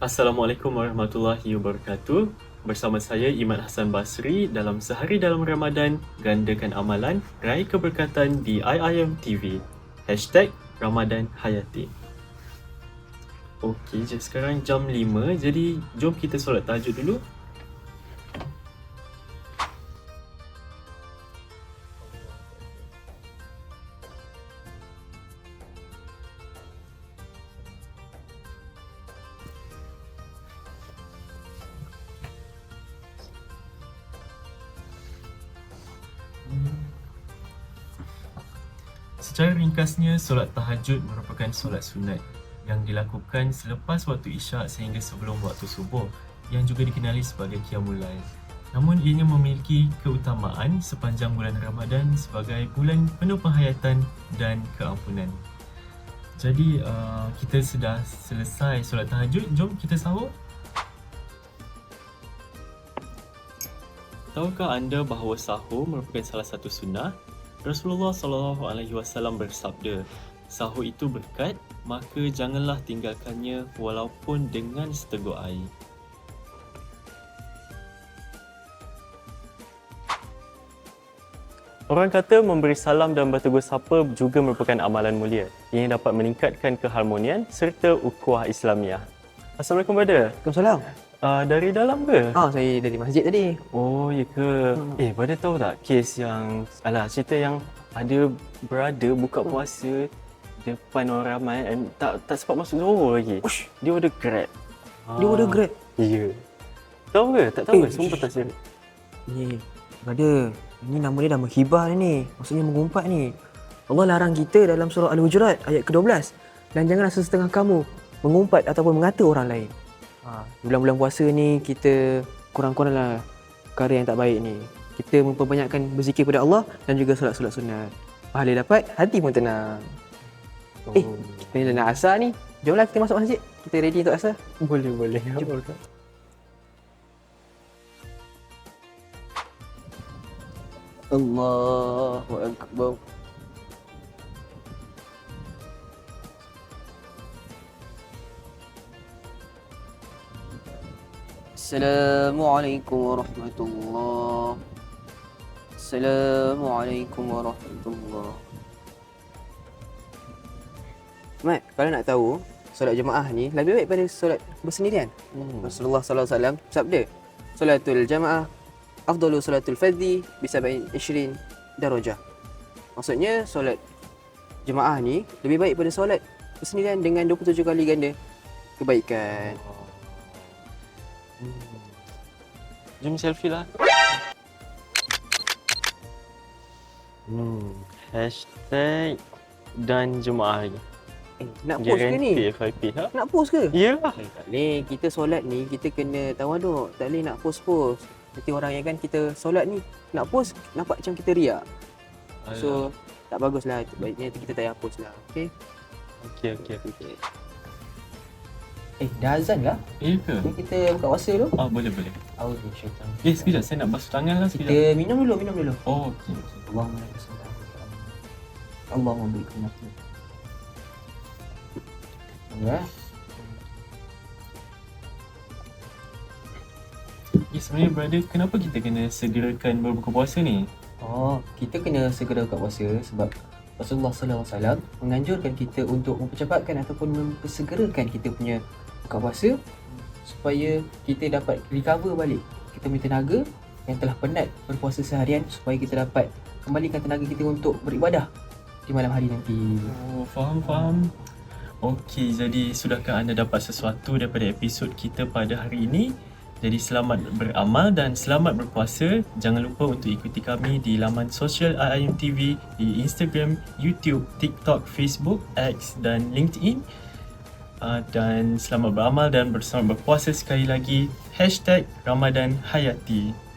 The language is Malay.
Assalamualaikum warahmatullahi wabarakatuh. Bersama saya Iman Hassan Basri dalam Sehari Dalam Ramadan, Gandakan Amalan, Raih Keberkatan di IIM TV. Hashtag Ramadan Hayati. Okey, je sekarang jam 5, jadi jom kita solat tahajud dulu. Secara ringkasnya, solat tahajud merupakan solat sunat yang dilakukan selepas waktu isyak sehingga sebelum waktu subuh yang juga dikenali sebagai Qiyamul Lail. Namun ianya memiliki keutamaan sepanjang bulan Ramadan sebagai bulan penuh penghayatan dan keampunan. Jadi uh, kita sudah selesai solat tahajud, jom kita sahur. Tahukah anda bahawa sahur merupakan salah satu sunnah? Rasulullah sallallahu alaihi wasallam bersabda, sahur itu berkat, maka janganlah tinggalkannya walaupun dengan seteguk air. Orang kata memberi salam dan bertegur sapa juga merupakan amalan mulia yang dapat meningkatkan keharmonian serta ukhuwah Islamiah. Assalamualaikum brother. Waalaikumsalam. Uh, dari dalam ke? Ah, saya dari masjid tadi. Oh, ya ke? Hmm. Eh, brother tahu tak kes yang alah cerita yang ada brother buka puasa depan orang ramai and tak tak sempat masuk Zohor lagi. Ush. Dia order Grab. Dia order Grab. Ya. Tahu ke? Tak tahu Eh, ke? Sumpah tak serius. Ni, brother. Ini nama dia dah menghibah ni. Maksudnya mengumpat ni. Allah larang kita dalam surah Al-Hujurat ayat ke-12. Dan janganlah sesetengah kamu mengumpat ataupun mengata orang lain. Ha, bulan-bulan puasa ni kita kurang-kuranglah perkara yang tak baik ni. Kita memperbanyakkan berzikir pada Allah dan juga solat-solat sunat. Pahala dapat, hati pun tenang. Eh, kita ni dah nak asar ni. Jomlah kita masuk masjid. Kita ready untuk asar. boleh boleh. Jom. Allahu Akbar. Assalamualaikum warahmatullahi Assalamualaikum warahmatullahi Mat, kalau nak tahu solat jemaah ni lebih baik pada solat bersendirian. Hmm. Rasulullah sallallahu alaihi wasallam sabda, "Solatul jamaah afdalu solatul fardhi bi 27 darajah." Maksudnya solat jemaah ni lebih baik pada solat bersendirian dengan 27 kali ganda kebaikan. Hmm. Jom selfie lah. Hmm. Hashtag dan jemaah lagi. Eh, nak post ke ni? FIP ha? Nak post ke? Yalah. Eh, tak boleh. Kita solat ni, kita kena tawaduk. Tak boleh nak post-post. Nanti orang yang kan kita solat ni, nak post, nampak macam kita riak. So, tak bagus lah. Baiknya kita tak payah post lah. Okay? okey okey. okay. Eh, dah azan kah? Eh ke? Ni kita buka puasa dulu. Ah boleh boleh. Auzu syaitan. Eh sekejap saya nak basuh tangan lah sekejap. Kita minum dulu, minum dulu. Oh okey okey. Allahumma laka salatu. Allahumma berikan mati. Ya. Ya sebenarnya brother kenapa kita kena segerakan berbuka puasa ni? Oh, kita kena segera buka puasa sebab Rasulullah sallallahu alaihi wasallam menganjurkan kita untuk mempercepatkan ataupun mempersegerakan kita punya buka puasa supaya kita dapat recover balik kita punya tenaga yang telah penat berpuasa seharian supaya kita dapat kembalikan tenaga kita untuk beribadah di malam hari nanti. Oh faham faham. Okey jadi sudahkah anda dapat sesuatu daripada episod kita pada hari ini? Jadi selamat beramal dan selamat berpuasa. Jangan lupa untuk ikuti kami di laman sosial IIM TV di Instagram, YouTube, TikTok, Facebook, X dan LinkedIn. Uh, dan selamat beramal dan bersama berpuasa sekali lagi. Hashtag Ramadan Hayati.